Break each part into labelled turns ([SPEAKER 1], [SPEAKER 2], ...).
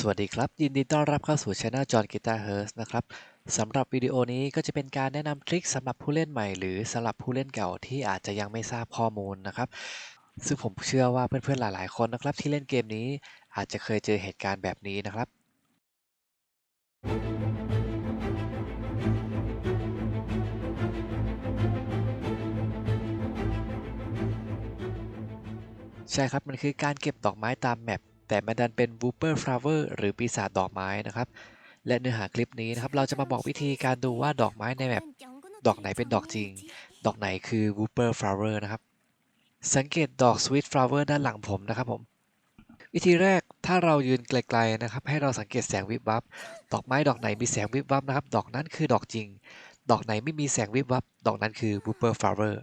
[SPEAKER 1] สวัสดีครับ ยินดีต้อนรับเข้าสู่ช anel จอห์นกีตาร์เฮิร์สนะครับสำหรับวิดีโอนี้ก็จะเป็นการแนะนำทริคสำหรับผู้เล่นใหม่ หรือสำหรับผู้เล่นเก่าที่อาจจะยังไม่ทราบข้อมูลนะครับ ซึ่งผมเชื่อว่าเพื่อนๆหลายๆคนนะครับ ที่เล่นเกมนี้อาจจะเคยเจอเหตุการณ์แบบนี้นะครับใช่ครับ มันคือการเก็บดอกไม้ตามแมป แต่มันดันเป็น Wooper Flower หรือปีศาจดอกไม้นะครับและเนื้อหาคลิปนี้นะครับเราจะมาบอกวิธีการดูว่าดอกไม้ในแมปดอกไหนเป็นดอกจริง ดอกไหนคือ Wooper Flower นะครับสังเกตดอก Sweet Flower ด้านหลังผมนะครับผมวิธีแรกถ้าเรายืนไกลๆนะครับ ให้เราสังเกตแสงวิบวับ ดอกไม้ดอกไหนมีแสงวิบวับนะครับ ดอกนั้นคือดอกจริง ดอกไหนไม่มีแสงวิบวับ ดอกนั้นคือ Wooper Flower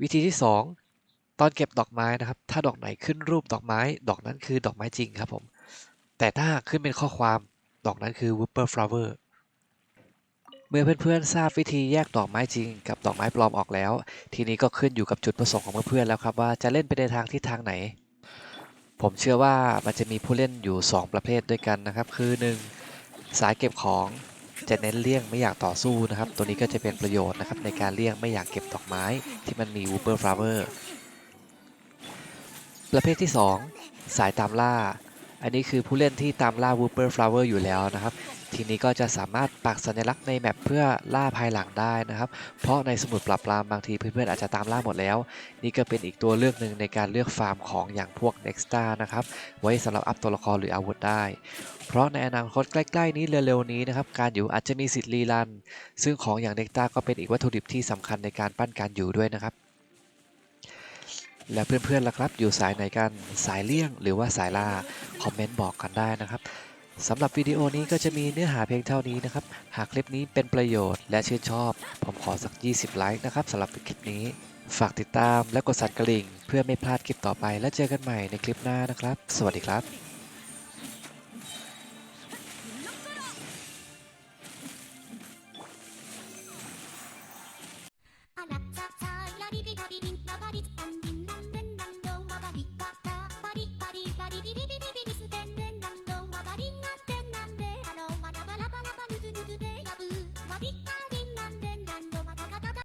[SPEAKER 1] วิธีที่ 2 ตอนเก็บดอกไม้นะครับ ถ้าดอกไหนขึ้นรูปดอกไม้ ดอกนั้นคือดอกไม้จริงครับผม แต่ถ้าขึ้นเป็นข้อความ ดอกนั้นคือ Whooper Flower เมื่อเพื่อนๆทราบวิธีแยกดอกไม้จริง กับดอกไม้ปลอมออกแล้ว ทีนี้ก็ขึ้นอยู่กับจุดประสงค์ของเพื่อนๆแล้วครับว่าจะเล่นไปในทางทิศทางไหน ผมเชื่อว่ามันจะมีผู้เล่นอยู่ 2 ประเภทด้วยกันนะครับ คือ 1. สายเก็บของจะเน้นเลี่ยงไม่อยากต่อสู้นะครับ ตัวนี้ก็จะเป็นประโยชน์นะครับในการเลี่ยงไม่อยากเก็บดอกไม้ที่มันมี Whooper Flower ประเภทที่ 2 สายตามล่า อันนี้คือผู้เล่นที่ตามล่า Whooper Flower อยู่แล้วนะครับ ทีนี้ก็จะสามารถปักสัญลักษณ์ในแมปเพื่อล่าภายหลังได้นะครับ เพราะในสมุดปรับปรามบางทีเพื่อนๆอาจจะตามล่าหมดแล้ว นี่ก็เป็นอีกตัวเลือกหนึ่งในการเลือกฟาร์มของอย่างพวก Nexta นะครับ ไว้สำหรับอัพตัวละครหรืออาวุธได้ เพราะในอนาคตใกล้ๆนี้เร็วๆนี้นะครับการอยู่อาจจะมีสิทธิ์รีรัน ซึ่งของอย่าง Nexta ก็เป็นอีกวัตถุดิบที่สำคัญในการปั้นการอยู่ด้วยนะครับ และเพื่อนๆล่ะครับ อยู่สายไหนกันสายเลี่ยง หรือว่าสายล่าคอมเมนต์บอกกันได้นะครับสำหรับวิดีโอนี้ก็จะมีเนื้อหาเพียงเท่านี้นะครับ หากคลิปนี้เป็นประโยชน์และชื่นชอบ ผมขอสัก 20 ไลค์นะครับสำหรับคลิปนี้ ฝากติดตามและกดสั่นกระดิ่ง เพื่อไม่พลาดคลิปต่อไป และเจอกันใหม่ในคลิปหน้านะครับ สวัสดีครับ